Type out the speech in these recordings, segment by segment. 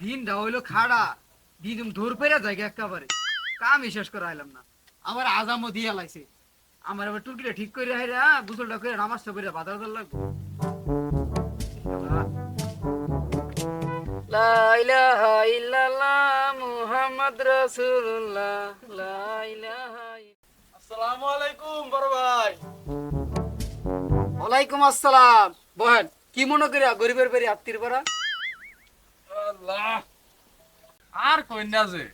দিনটা হইল খাড়া। দিন দূর পেরা জায়গা একেবারে শেষ করে আইলাম না। আমার আজামও দিয়ে লাইছে। আমার আবার টুকিটা ঠিক করে গুসলটা করে নামাজটা করে বাধা দল লাগবো। লা ইলাহা ইল্লাল্লাহ মুহাম্মদ রাসূলুল্লাহ। লা ইলাহা আসসালামু আলাইকুম বড় ভাই। ওয়ালাইকুম আসসালাম। বহেন কি মনে করে গরিবের বাড়ি আত্মীর পাড়া? আল্লাহ। আর কই না যে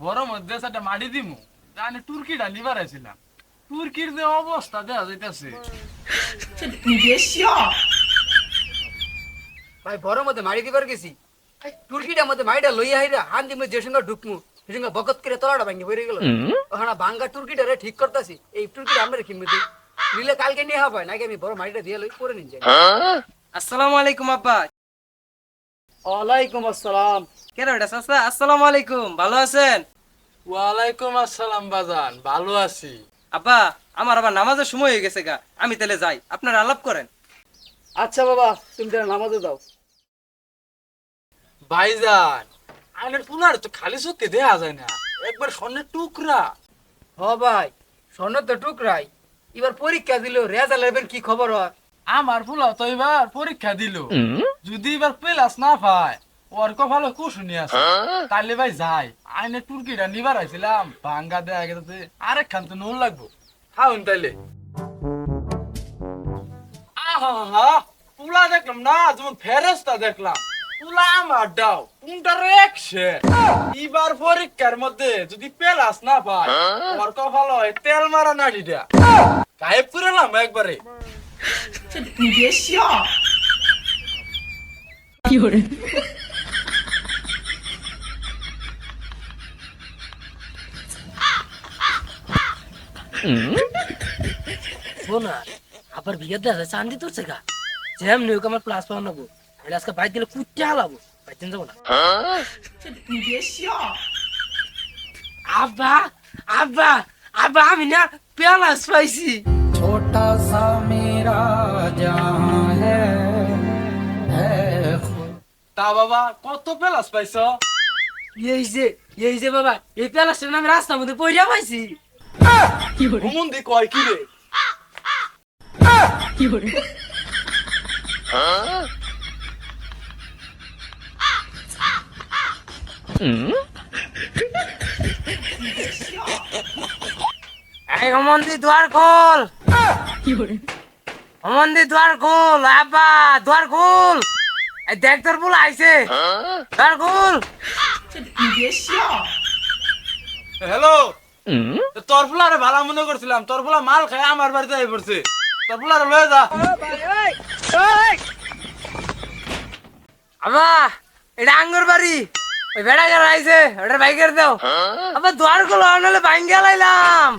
বড় মধ্যে সেটা মাটি দিমু জানি তুর্কিটা লিবার আছিলাম তুর্কির যে অবস্থা দেখা যাইতেছে। ভাই বড় মধ্যে মারি দিবার গেছি? টুরকিটার মধ্যে মাইটা লইয়া হাইরা হান দিমে যে সঙ্গে ঢুকমু সে সঙ্গে বকত করে তলাটা ভাঙ্গি পড়ে গেল। ওখানে ভাঙ্গা টুরকিটা রে ঠিক করতেছি। এই টুরকিটা আমরা কিনবে দিই নিলে কালকে নিয়ে হবে নাকি আমি বড় মাইটা দিয়ে লই করে নিন যাই। আসসালামু আলাইকুম আব্বা ওয়ালাইকুম আসসালাম। কেন এটা চাচা আসসালামু আলাইকুম ভালো আছেন? ওয়ালাইকুম আসসালাম বাজান ভালো আছি। আব্বা আমার আবার নামাজের সময় হয়ে গেছে গা। আমি তাহলে যাই আপনারা আলাপ করেন। আচ্ছা বাবা তুমি তাহলে নামাজে দাও ভাইজান আইনের পুলার তো খালি চোখে দেখা যায় না। একবার স্বর্ণের টুকরা। হ ভাই স্বর্ণ তো টুকরাই। এবার পরীক্ষা দিল রেজাল্ট কি খবর হয়? আমার ফুলাও তো এবার পরীক্ষা দিল। যদি এবার পেলাস না পায় ওর কপালে কুশুনি আছে তাহলে ভাই যাই আইনে টুর্কিটা নিবার আইছিলাম ভাঙ্গা দেয়া গেছে আরেক খান তো নুন লাগবো। হাউন তাইলে। পুলা দেখলাম না যেমন ফেরেস্তা দেখলাম। পুলা আমার ডাও কোনটা রেখছে? এবার পরীক্ষার মধ্যে যদি পেলাস না পায় ওর কপাল হয় তেল মারা নাড়িটা। গায়েব করে 这你别笑。有人。শোন আবার বিয়ের দেশে চান্দি তুলছে গা। যেম নিয়োগ আমার প্লাস পাওয়া নেব তাহলে আজকে বাইক গেলে কুটতে হালাবো। বাইতেন যাব না। হ্যাঁ? আব্বা আব্বা আব্বা আমি না পেলাস পাইছি। ছোটা তা বাবা কত পেলাস পাইছ? এই যে এই যে বাবা এই পেলাসটা আমি রাস্তার মধ্যে পড়িয়া পাইছি। ঘুমন্দি কয় কি রে? এই অমন্দি দুয়ার খোল। অমন্দি দুয়ার খোল আব্বা দুয়ার খোল এই দেখ তোর বল আইছে। দুয়ার খোল হ্যালো। তোর ফুলারে ভালো মনে করছিলাম তোর ফুলা মাল খায় আমার বাড়িতে আই পড়ছে। তোর ফুলারে লয়ে যা। আব্বা এটা আঙ্গুর বাড়ি। ওই বেড়া গেল আইছে ওটার বাইকের দাও। আবার দুয়ার খোল নাহলে বাইঙ্গা লাইলাম।